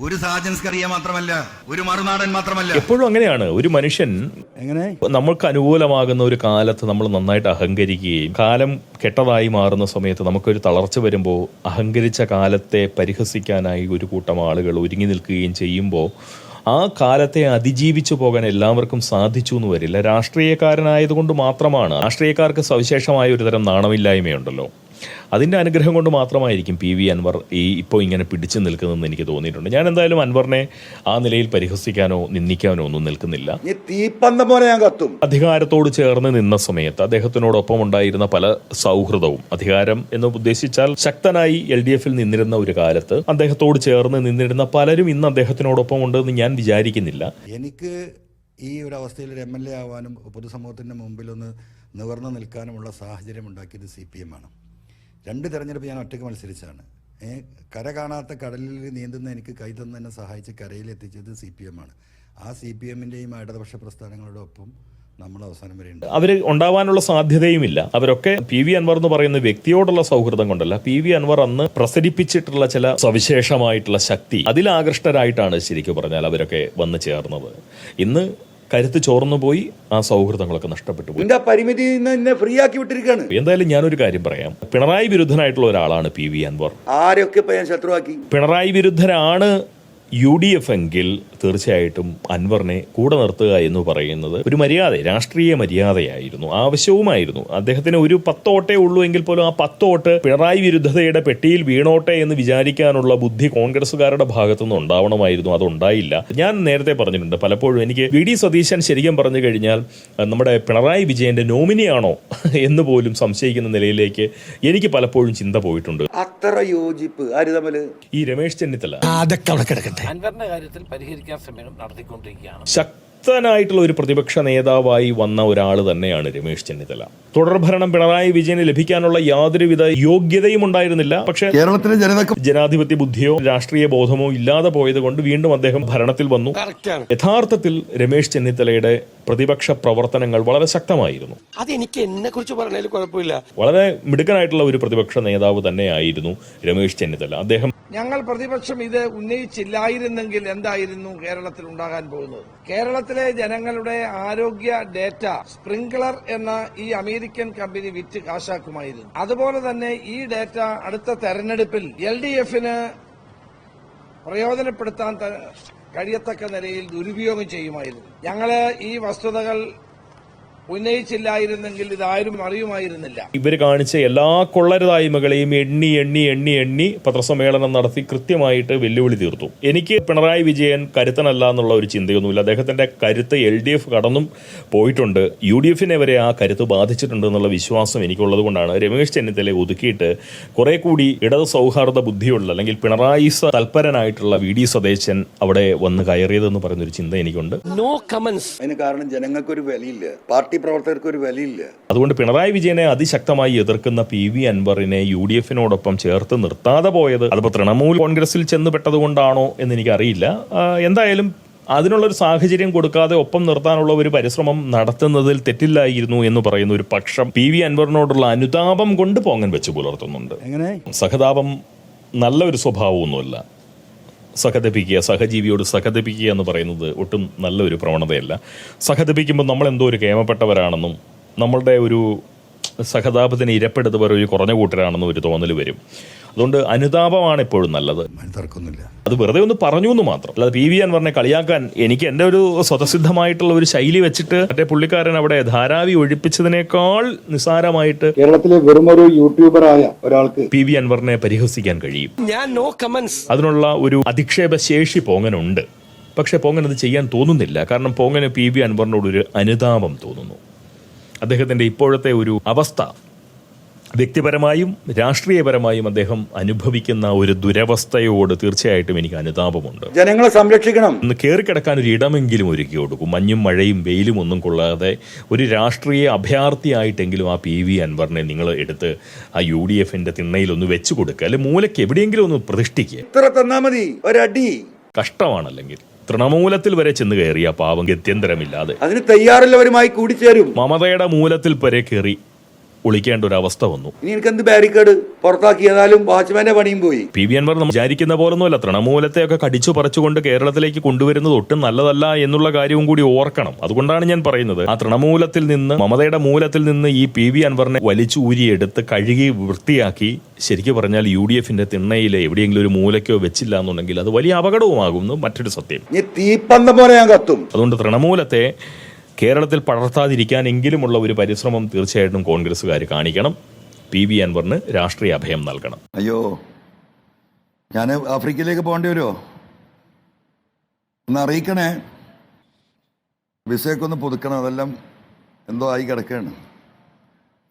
ഒരു സാജൻസ്കറിയ മാത്രമല്ല ഒരു മറുനാടൻ മാത്രമല്ല. എപ്പോഴും അങ്ങനെയാണ്. ഒരു മനുഷ്യൻ എങ്ങനെ? നമ്മൾക്ക് അനുകൂലമാകുന്ന ഒരു കാലത്ത് നമ്മൾ നന്നായിട്ട് അഹങ്കരിക്കുകയും കാലം കെട്ടതായി മാറുന്ന സമയത്ത് നമുക്കൊരു തളർച്ച വരുമ്പോൾ അഹങ്കരിച്ച കാലത്തെ പരിഹസിക്കാനായി ഒരു കൂട്ടം ആളുകൾ ഒരുങ്ങി നിൽക്കുകയും ചെയ്യുമ്പോൾ ആ കാലത്തെ അതിജീവിച്ചു പോകാൻ എല്ലാവർക്കും സാധിച്ചു എന്ന് വരില്ല. രാഷ്ട്രീയക്കാരനായതുകൊണ്ട് മാത്രമാണ്. രാഷ്ട്രീയക്കാർക്ക് സവിശേഷമായ ഒരു തരം നാണമില്ലായ്മയുണ്ടല്ലോ. അതിന്റെ അനുഗ്രഹം കൊണ്ട് മാത്രമായിരിക്കും പി വി അൻവർ ഈ ഇപ്പോൾ ഇങ്ങനെ പിടിച്ചു നിൽക്കുന്നതെന്ന് എനിക്ക് തോന്നിയിട്ടുണ്ട്. ഞാൻ എന്തായാലും അൻവറിനെ ആ നിലയിൽ പരിഹസിക്കാനോ നിന്ദിക്കാനോ ഒന്നും നിൽക്കുന്നില്ല. അധികാരത്തോട് ചേർന്ന് നിന്ന സമയത്ത് അദ്ദേഹത്തിനോടൊപ്പം ഉണ്ടായിരുന്ന പല സൗഹൃദവും അധികാരം എന്ന് ഉദ്ദേശിച്ചാൽ ശക്തനായി എൽ ഡി എഫിൽ നിന്നിരുന്ന ഒരു കാലത്ത് അദ്ദേഹത്തോട് ചേർന്ന് നിന്നിരുന്ന പലരും ഇന്ന് അദ്ദേഹത്തിനോടൊപ്പം ഉണ്ടെന്ന് ഞാൻ വിചാരിക്കുന്നില്ല. എനിക്ക് ഈ ഒരു അവസ്ഥയിൽ ഒരു എം എൽ എ ആവാനും പൊതുസമൂഹത്തിന്റെ മുമ്പിലൊന്ന് നിവർന്നു നിൽക്കാനുമുള്ള സാഹചര്യം ഉണ്ടാക്കിയത് സി പി എം ആണ്. രണ്ട് തെരഞ്ഞെടുപ്പ് ഞാൻ ഒറ്റയ്ക്ക് മത്സരിച്ചാണ് കര കാണാത്ത കടലിൽ നീന്തുന്ന എനിക്ക് കൈ തന്ന് സഹായിച്ച് കരയിലെത്തിച്ചത് സി പി എം ആണ്. ആ സി പി എമ്മിന്റെയും ഇടതുപക്ഷ പ്രസ്ഥാനങ്ങളുടെ ഒപ്പം നമ്മൾ അവസാനം വരെ ഉണ്ട്. അവർ ഉണ്ടാവാനുള്ള സാധ്യതയുമില്ല. അവരൊക്കെ പി വി അൻവർ എന്ന് പറയുന്ന വ്യക്തിയോടുള്ള സൗഹൃദം കൊണ്ടല്ല. പി വി അൻവർ അന്ന് പ്രസരിപ്പിച്ചിട്ടുള്ള ചില സവിശേഷമായിട്ടുള്ള ശക്തി അതിലാകൃഷ്ടരായിട്ടാണ് ശരിക്കും പറഞ്ഞാൽ അവരൊക്കെ വന്നു ചേർന്നത്. ഇന്ന് കരുത്ത് ചോർന്നു പോയി ആ സൗഹൃദങ്ങളൊക്കെ നഷ്ടപ്പെട്ടു പോയി. പരിമിതി എന്നെ ഫ്രീ ആക്കി വിട്ടിരിക്കുകയാണ്. എന്തായാലും ഞാനൊരു കാര്യം പറയാം. പിണറായി വിരുദ്ധനായിട്ടുള്ള ഒരാളാണ് പി വി അൻവർ. ആരൊക്കെ ഞാൻ ശത്രുവാക്കി? പിണറായി വിരുദ്ധരാണ് യു ഡി എഫ് എങ്കിൽ തീർച്ചയായിട്ടും അൻവറിനെ കൂടെ നിർത്തുക എന്ന് പറയുന്നത് ഒരു മര്യാദ രാഷ്ട്രീയ മര്യാദയായിരുന്നു ആവശ്യവുമായിരുന്നു. അദ്ദേഹത്തിന് ഒരു പത്തോട്ടേ ഉള്ളൂ എങ്കിൽ പോലും ആ പത്തോട്ട് പിണറായി വിരുദ്ധതയുടെ പെട്ടിയിൽ വീണോട്ടെ എന്ന് വിചാരിക്കാനുള്ള ബുദ്ധി കോൺഗ്രസുകാരുടെ ഭാഗത്തുനിന്ന് ഉണ്ടാവണമായിരുന്നു അതുണ്ടായില്ല. ഞാൻ നേരത്തെ പറഞ്ഞിട്ടുണ്ട് പലപ്പോഴും എനിക്ക് വി ഡി സതീശൻ ശരിക്കും പറഞ്ഞു കഴിഞ്ഞാൽ നമ്മുടെ പിണറായി വിജയന്റെ നോമിനിയാണോ എന്ന് പോലും സംശയിക്കുന്ന നിലയിലേക്ക് എനിക്ക് പലപ്പോഴും ചിന്ത പോയിട്ടുണ്ട്. അത്ര യോജിപ്പ് ഈ രമേശ് ചെന്നിത്തല. അതൊക്കെ അവിടെ കിടക്കട്ടെ. അൻവറിന്റെ കാര്യത്തിൽ പരിഹരിക്കാൻ ശ്രമം നടത്തിക്കൊണ്ടിരിക്കുകയാണ്. ശക്തനായിട്ടുള്ള ഒരു പ്രതിപക്ഷ നേതാവായി വന്ന ഒരാൾ തന്നെയാണ് രമേശ് ചെന്നിത്തല. തുടർഭരണം പിണറായി വിജയന് ലഭിക്കാനുള്ള യാതൊരുവിധ യോഗ്യതയും ഉണ്ടായിരുന്നില്ല. പക്ഷേ കേരളത്തിലെ ജനതക്ക് ജനാധിപത്യ ബുദ്ധിയോ രാഷ്ട്രീയ ബോധമോ ഇല്ലാതെ പോയത് കൊണ്ട് വീണ്ടും അദ്ദേഹം ഭരണത്തിൽ വന്നു. യഥാർത്ഥത്തിൽ രമേശ് ചെന്നിത്തലയുടെ പ്രതിപക്ഷ പ്രവർത്തനങ്ങൾ വളരെ ശക്തമായിരുന്നു. അതെനിക്ക് എന്നെ കുറിച്ച് പറഞ്ഞാലും കുഴപ്പമില്ല. വളരെ മിടുക്കനായിട്ടുള്ള ഒരു പ്രതിപക്ഷ നേതാവ് തന്നെയായിരുന്നു രമേശ് ചെന്നിത്തല. അദ്ദേഹം ഞങ്ങൾ പ്രതിപക്ഷം ഇത് ഉന്നയിച്ചില്ലായിരുന്നെങ്കിൽ എന്തായിരുന്നു കേരളത്തിൽ ഉണ്ടാകാൻ പോകുന്നത്? കേരളത്തിലെ ജനങ്ങളുടെ ആരോഗ്യ ഡേറ്റ സ്പ്രിംഗ്ലർ എന്ന ഈ അമേരിക്കൻ കമ്പനി വിറ്റ് കാശാക്കുമായിരുന്നു. അതുപോലെ തന്നെ ഈ ഡേറ്റ അടുത്ത തെരഞ്ഞെടുപ്പിൽ എൽ ഡി എഫിന് പ്രയോജനപ്പെടുത്താൻ കഴിയത്തക്ക നിലയിൽ ദുരുപയോഗം ചെയ്യുമായിരുന്നു. ഞങ്ങൾ ഈ വസ്തുതകൾ ഉന്നയിച്ചില്ലായിരുന്നെങ്കിൽ ഇതാരും അറിയുമായിരുന്നില്ല. ഇവർ കാണിച്ച എല്ലാ കൊള്ളരുതായ്മകളെയും എണ്ണി എണ്ണി എണ്ണി എണ്ണി പത്രസമ്മേളനം നടത്തി കൃത്യമായിട്ട് വെല്ലുവിളി തീർത്തു. എനിക്ക് പിണറായി വിജയൻ കരുത്തനല്ല എന്നുള്ള ഒരു ചിന്തയൊന്നുമില്ല. അദ്ദേഹത്തിന്റെ കരുത്ത് എൽ ഡി എഫ് കടന്നും പോയിട്ടുണ്ട്. യു ഡി എഫിനെ വരെ ആ കരുത്ത് ബാധിച്ചിട്ടുണ്ട് എന്നുള്ള വിശ്വാസം എനിക്കുള്ളത് കൊണ്ടാണ് രമേശ് ചെന്നിത്തലയെ ഒതുക്കിയിട്ട് കുറെ കൂടി ഇടത് സൗഹാർദ്ദ ബുദ്ധിയുള്ള അല്ലെങ്കിൽ പിണറായി തൽപരനായിട്ടുള്ള വി ഡി സ്വദേശൻ അവിടെ വന്ന് കയറിയതെന്ന് പറയുന്നൊരു ചിന്ത എനിക്കുണ്ട്. നോ കമന്റ്സ് അതിന് കാരണം ജനങ്ങൾക്കൊരു വിലയില്ല. പാർട്ടി പ്രവർത്തകർക്ക് ഒരു വിലയില്ല. അതുകൊണ്ട് പിണറായി വിജയനെ അതിശക്തമായി എതിർക്കുന്ന പി വി അൻവറിനെ യു ഡി എഫിനോടൊപ്പം ചേർത്ത് നിർത്താതെ പോയത് അതിപ്പോ തൃണമൂൽ കോൺഗ്രസിൽ ചെന്ന് പെട്ടതുകൊണ്ടാണോ എന്ന് എനിക്കറിയില്ല എന്തായാലും അതിനുള്ളൊരു സാഹചര്യം കൊടുക്കാതെ ഒപ്പം നിർത്താനുള്ള ഒരു പരിശ്രമം നടത്തുന്നതിൽ തെറ്റില്ലായിരുന്നു എന്ന് പറയുന്ന ഒരു പക്ഷം പി വി അൻവറിനോടുള്ള അനുതാപം കൊണ്ട് പോങ്ങൻ വെച്ച് പുലർത്തുന്നുണ്ട്. എങ്ങനെ? സഹതാപം നല്ല ഒരു സ്വഭാവമൊന്നുമല്ല. സഹതപിക്കുക സഹജീവിയോട് സഹതപിക്കുക എന്ന് പറയുന്നത് ഒട്ടും നല്ലൊരു പ്രവണതയല്ല. സഹതപിക്കുമ്പോൾ നമ്മൾ എന്തോ ഒരു കേമപ്പെട്ടവരാണെന്നും നമ്മളുടെ ഒരു സഹതാപത്തിന് ഇരപ്പെടുത്തവർ ഒരു കുറഞ്ഞ കൂട്ടരാണെന്നും ഒരു തോന്നൽ വരും. അതുകൊണ്ട് അനുതാപമാണ് എപ്പോഴും നല്ലത്. തർക്കമൊന്നുമില്ല അത് വെറുതെ ഒന്ന് പറഞ്ഞു എന്ന് മാത്രം. അല്ലാതെ പി വി അൻവറിനെ കളിയാക്കാൻ എനിക്ക് എന്റെ ഒരു സ്വതസിദ്ധമായിട്ടുള്ള ഒരു ശൈലി വെച്ചിട്ട് മറ്റേ പുള്ളിക്കാരൻ അവിടെ ധാരാവി ഒഴിപ്പിച്ചതിനേക്കാൾ നിസാരമായിട്ട് കേരളത്തിലെ വെറും ഒരു യൂട്യൂബറായ ഒരാൾക്ക് പി വി അൻവറിനെ പരിഹസിക്കാൻ കഴിയും. ഞാൻ നോ കമന്റ്സ്. അതിനുള്ള ഒരു അധിക്ഷേപ ശേഷി പോങ്ങനുണ്ട്. പക്ഷെ പോങ്ങൻ അത് ചെയ്യാൻ തോന്നുന്നില്ല. കാരണം പോങ്ങന് പി വി അൻവറിനോടൊരു അനുതാപം തോന്നുന്നു. അദ്ദേഹത്തിന്റെ ഇപ്പോഴത്തെ ഒരു അവസ്ഥ വ്യക്തിപരമായും രാഷ്ട്രീയപരമായും അദ്ദേഹം അനുഭവിക്കുന്ന ഒരു ദുരവസ്ഥയോട് തീർച്ചയായിട്ടും എനിക്ക് അനുതാപമുണ്ട്. ജനങ്ങളെ സംരക്ഷിക്കണം. ഒന്ന് കയറിക്കിടക്കാൻ ഒരു ഇടമെങ്കിലും ഒരുക്കി കൊടുക്കും. മഞ്ഞും മഴയും വെയിലും ഒന്നും കൊള്ളാതെ ഒരു രാഷ്ട്രീയ അഭയാർത്ഥിയായിട്ടെങ്കിലും ആ പി വി അൻവറിനെ നിങ്ങൾ എടുത്ത് ആ യു ഡി എഫിന്റെ തിണ്ണയിൽ ഒന്ന് വെച്ചു കൊടുക്കുക. അല്ലെ മൂലയ്ക്ക് എവിടെയെങ്കിലും ഒന്ന് പ്രതിഷ്ഠിക്കുക ഇത്ര തന്നാ മതി. ഒരടി. കഷ്ടമാണല്ലെങ്കിൽ തൃണമൂലത്തിൽ വരെ ചെന്ന് കയറിയ പാവം ഗത്യന്തരമില്ലാതെ അതിന് തയ്യാറുള്ളവരുമായി കൂടിച്ചേരും. മമതയുടെ മൂലത്തിൽ വരെ കയറി ഒളിക്കേണ്ട ഒരു അവസ്ഥ വന്നു. ഇനി എനിക്ക് എന്ത് ബാരിക്കേഡ് പുറത്താക്കി ഏതായാലും വാച്ച്മാന്റെ പണിയും പോയി. പി വി അൻവർ നമ്മൾ വിചാരിക്കുന്ന പോലൊന്നുമല്ല. തൃണമൂലത്തെയൊക്കെ കടിച്ചു പറിച്ചുകൊണ്ട് കേരളത്തിലേക്ക് കൊണ്ടുവരുന്നത് ഒട്ടും നല്ലതല്ല എന്നുള്ള കാര്യവും കൂടി ഓർക്കണം. അതുകൊണ്ടാണ് ഞാൻ പറയുന്നത്. ആ തൃണമൂലത്തിൽ നിന്ന് മമതയുടെ മൂലത്തിൽ നിന്ന് ഈ പി വി അൻവറിനെ വലിച്ചൂരിയെടുത്ത് കഴുകി വൃത്തിയാക്കി ശരിക്കും പറഞ്ഞാൽ യു ഡി എഫിന്റെ തിണ്ണയിലെ എവിടെയെങ്കിലും ഒരു മൂലയ്ക്കോ വെച്ചില്ല എന്നുണ്ടെങ്കിൽ അത് വലിയ അപകടവുമാകുന്നു. മറ്റൊരു സത്യം. തീപ്പന്തം പോലെ ഞാൻ കത്തും. അതുകൊണ്ട് തൃണമൂലത്തെ കേരളത്തിൽ പടർത്താതിരിക്കാനെങ്കിലുമുള്ള ഒരു പരിശ്രമം തീർച്ചയായിട്ടും കോൺഗ്രസ്സുകാർ കാണിക്കണം. പി വി അൻവറിന് രാഷ്ട്രീയ അഭയം നൽകണം. അയ്യോ ഞാൻ ആഫ്രിക്കയിലേക്ക് പോകേണ്ടി വരുമോ ഒന്ന് അറിയിക്കണേ. വിസയൊക്കെ ഒന്ന് പുതുക്കണം അതെല്ലാം എന്തോ ആയി കിടക്കുകയാണ്.